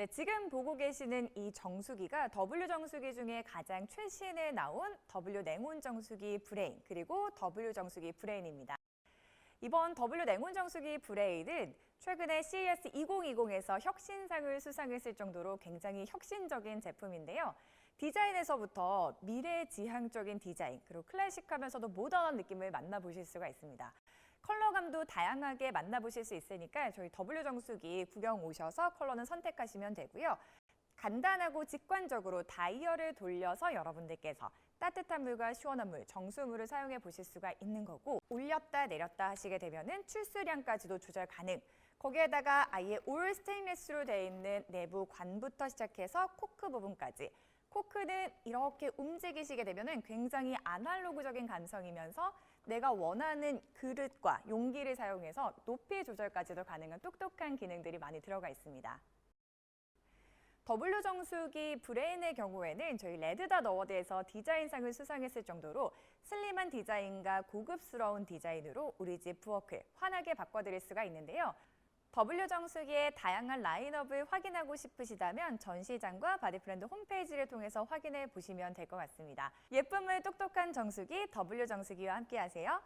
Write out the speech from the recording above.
네, 지금 보고 계시는 이 정수기가 W 정수기 중에 가장 최신에 나온 W 냉온 정수기 브레인 그리고 W 정수기 브레인입니다. 이번 W 냉온 정수기 브레인은 최근에 CES 2020에서 혁신상을 수상했을 정도로 굉장히 혁신적인 제품인데요. 디자인에서부터 미래 지향적인 디자인, 그리고 클래식하면서도 모던한 느낌을 만나보실 수가 있습니다. 컬러감도 다양하게 만나보실 수 있으니까 저희 W 정수기 구경 오셔서 컬러는 선택하시면 되고요. 간단하고 직관적으로 다이얼을 돌려서 여러분들께서 따뜻한 물과 시원한 물, 정수물을 사용해 보실 수가 있는 거고 올렸다 내렸다 하시게 되면은 출수량까지도 조절 가능. 거기에다가 아예 올 스테인리스로 되어 있는 내부 관부터 시작해서 코크 부분까지 코크는 이렇게 움직이시게 되면은 굉장히 아날로그적인 감성이면서 내가 원하는 그릇과 용기를 사용해서 높이 조절까지도 가능한 똑똑한 기능들이 많이 들어가 있습니다. W 정수기 브레인의 경우에는 저희 레드닷 어워드에서 디자인상을 수상했을 정도로 슬림한 디자인과 고급스러운 디자인으로 우리 집 부엌을 환하게 바꿔드릴 수가 있는데요. W 정수기의 다양한 라인업을 확인하고 싶으시다면 전시장과 바디프렌드 홈페이지를 통해서 확인해 보시면 될 것 같습니다. 예쁨을 똑똑한 정수기 W 정수기와 함께 하세요.